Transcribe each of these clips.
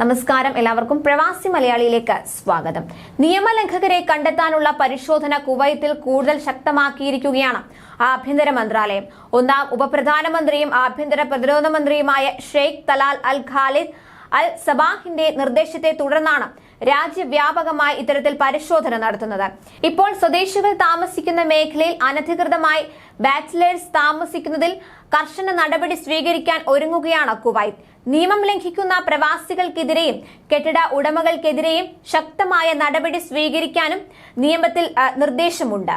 നമസ്കാരം. എല്ലാവർക്കും പ്രവാസി മലയാളിയിലേക്ക് സ്വാഗതം. നിയമലംഘകരെ കണ്ടെത്താനുള്ള പരിശോധന കുവൈത്തിൽ കൂടുതൽ ശക്തമാക്കിയിരിക്കുകയാണ് ആഭ്യന്തര മന്ത്രാലയം. ഒന്നാം ഉപപ്രധാനമന്ത്രിയും ആഭ്യന്തര പ്രതിരോധ മന്ത്രിയുമായ Sheikh Talal al Khalid al സബാഹിന്റെ നിർദ്ദേശത്തെ തുടർന്നാണ് രാജ്യവ്യാപകമായി ഇത്തരത്തിൽ പരിശോധന നടത്തുന്നത്. ഇപ്പോൾ സ്വദേശികൾ താമസിക്കുന്ന മേഖലയിൽ അനധികൃതമായി ബാച്ചിലേഴ്സ് താമസിക്കുന്നതിൽ കർശന നടപടി സ്വീകരിക്കാൻ ഒരുങ്ങുകയാണ് കുവൈത്ത് നിയമം ലംഘിക്കുന്ന പ്രവാസികൾക്കെതിരെയും കെട്ടിട ഉടമകൾക്കെതിരെയും ശക്തമായ നടപടി സ്വീകരിക്കാനും നിയമത്തിൽ നിർദ്ദേശമുണ്ട്.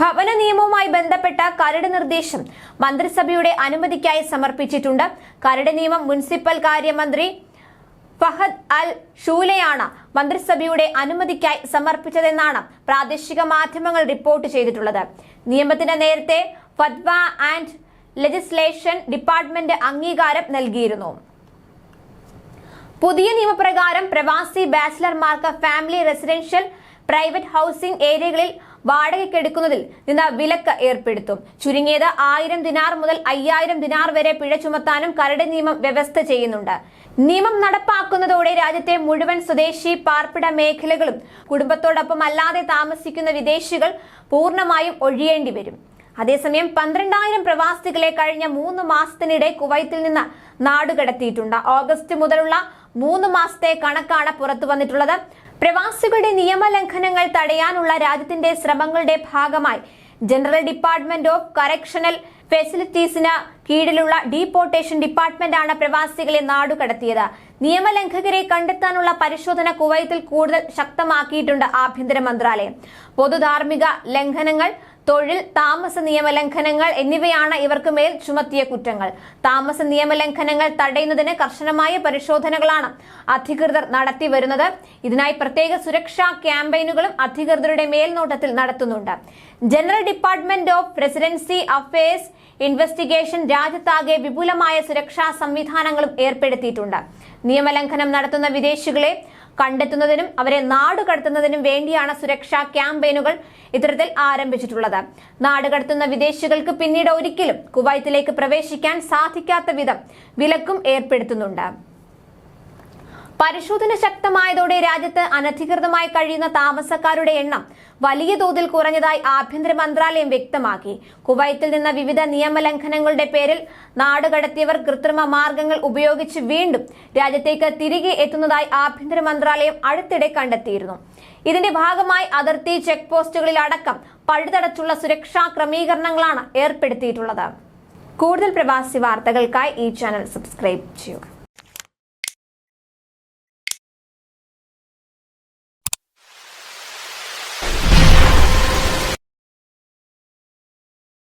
ഭവന നിയമവുമായി ബന്ധപ്പെട്ട കരട് നിർദ്ദേശം മന്ത്രിസഭയുടെ അനുമതിക്കായി സമർപ്പിച്ചിട്ടുണ്ട്. കരട് നിയമം മുനിസിപ്പൽ കാര്യമന്ത്രി ഫഹദ് അൽ ഷൂലയാണ് മന്ത്രിസഭയുടെ അനുമതിക്കായി സമർപ്പിച്ചതെന്നാണ് പ്രാദേശിക മാധ്യമങ്ങൾ റിപ്പോർട്ട് ചെയ്തിട്ടുള്ളത്. നിയമത്തിന് നേരത്തെ ഫത്വ ആൻഡ് ലെജിസ്ലേഷൻ ഡിപ്പാർട്ട്മെന്റ് അംഗീകാരം നൽകിയിരുന്നു. പുതിയ നിയമപ്രകാരം പ്രവാസി ബാച്ചിലർമാർക്ക് ഫാമിലി റെസിഡൻഷ്യൽ പ്രൈവറ്റ് ഹൗസിംഗ് ഏരിയകളിൽ വാടകയ്ക്കെടുക്കുന്നതിൽ നിന്ന് വിലക്ക് ഏർപ്പെടുത്തും. ചുരുങ്ങിയത് ആയിരം ദിനാർ മുതൽ അയ്യായിരം ദിനാർ വരെ പിഴ ചുമത്താനും കരട് നിയമം വ്യവസ്ഥ ചെയ്യുന്നുണ്ട്. നിയമം നടപ്പാക്കുന്നതോടെ രാജ്യത്തെ മുഴുവൻ സ്വദേശി പാർപ്പിട മേഖലകളും കുടുംബത്തോടൊപ്പം അല്ലാതെ താമസിക്കുന്ന വിദേശികൾ പൂർണമായും ഒഴിയേണ്ടി വരും. അതേസമയം പന്ത്രണ്ടായിരം പ്രവാസികളെ കഴിഞ്ഞ മൂന്ന് മാസത്തിനിടെ കുവൈത്തിൽ നിന്ന് നാടുകടത്തിയിട്ടുണ്ട്. ഓഗസ്റ്റ് മുതലുള്ള മൂന്ന് മാസത്തെ കണക്കാണ് പുറത്തു വന്നിട്ടുള്ളത്. പ്രവാസികളുടെ നിയമലംഘനങ്ങൾ തടയാനുള്ള രാജ്യത്തിന്റെ ശ്രമങ്ങളുടെ ഭാഗമായി ജനറൽ ഡിപ്പാർട്ട്മെന്റ് ഓഫ് കറക്ഷണൽ ഫെസിലിറ്റീസിന് കീഴിലുള്ള ഡീപ്പോർട്ടേഷൻ ഡിപ്പാർട്ട്മെന്റാണ് പ്രവാസികളെ നാടുകടത്തിയത്. നിയമലംഘകരെ കണ്ടെത്താനുള്ള പരിശോധന കുവൈത്തിൽ കൂടുതൽ ശക്തമാക്കിയിട്ടുണ്ട് ആഭ്യന്തര മന്ത്രാലയം. പൊതുധാർമ്മിക ലംഘനങ്ങൾ തൊഴിൽ താമസ നിയമലംഘനങ്ങൾ എന്നിവയാണ് ഇവർക്ക് മേൽ ചുമത്തിയ കുറ്റങ്ങൾ. താമസ നിയമലംഘനങ്ങൾ തടയുന്നതിന് കർശനമായ പരിശോധനകളാണ് അധികൃതർ നടത്തി വരുന്നത്. ഇതിനായി പ്രത്യേക സുരക്ഷാ ക്യാമ്പയിനുകളും അധികൃതരുടെ മേൽനോട്ടത്തിൽ നടത്തുന്നുണ്ട്. General department of presidency affairs investigation രാജ്യത്താകെ വിപുലമായ സുരക്ഷാ സംവിധാനങ്ങളും ഏർപ്പെടുത്തിയിട്ടുണ്ട്. നിയമലംഘനം നടത്തുന്ന വിദേശികളെ കണ്ടെത്തുന്നതിനും അവരെ നാടുകടത്തുന്നതിനും വേണ്ടിയാണ് സുരക്ഷാ ക്യാമ്പയിനുകൾ ഇത്തരത്തിൽ ആരംഭിച്ചിട്ടുള്ളത്. നാടുകടത്തുന്ന വിദേശികൾക്ക് പിന്നീട് ഒരിക്കലും കുവൈത്തിലേക്ക് പ്രവേശിക്കാൻ സാധിക്കാത്ത വിധം വിലക്കും ഏർപ്പെടുത്തുന്നുണ്ട്. പരിശോധന ശക്തമായതോടെ രാജ്യത്ത് അനധികൃതമായി കഴിയുന്ന താമസക്കാരുടെ എണ്ണം വലിയ തോതിൽ കുറഞ്ഞതായി ആഭ്യന്തര മന്ത്രാലയം വ്യക്തമാക്കി. കുവൈത്തിൽ നിന്ന് വിവിധ നിയമലംഘനങ്ങളുടെ പേരിൽ നാടുകടത്തിയവർ കൃത്രിമ മാർഗങ്ങൾ ഉപയോഗിച്ച് വീണ്ടും രാജ്യത്തേക്ക് തിരികെ എത്തുന്നതായി ആഭ്യന്തര മന്ത്രാലയം അടുത്തിടെ കണ്ടെത്തിയിരുന്നു. ഇതിന്റെ ഭാഗമായി അതിർത്തി ചെക്ക് പോസ്റ്റുകളിൽ അടക്കം പഴുതടച്ചുള്ള സുരക്ഷാ ക്രമീകരണങ്ങളാണ് ഏർപ്പെടുത്തിയിട്ടുള്ളത്. കൂടുതൽ പ്രവാസി വാർത്തകൾക്കായി ഈ ചാനൽ സബ്സ്ക്രൈബ് ചെയ്യുക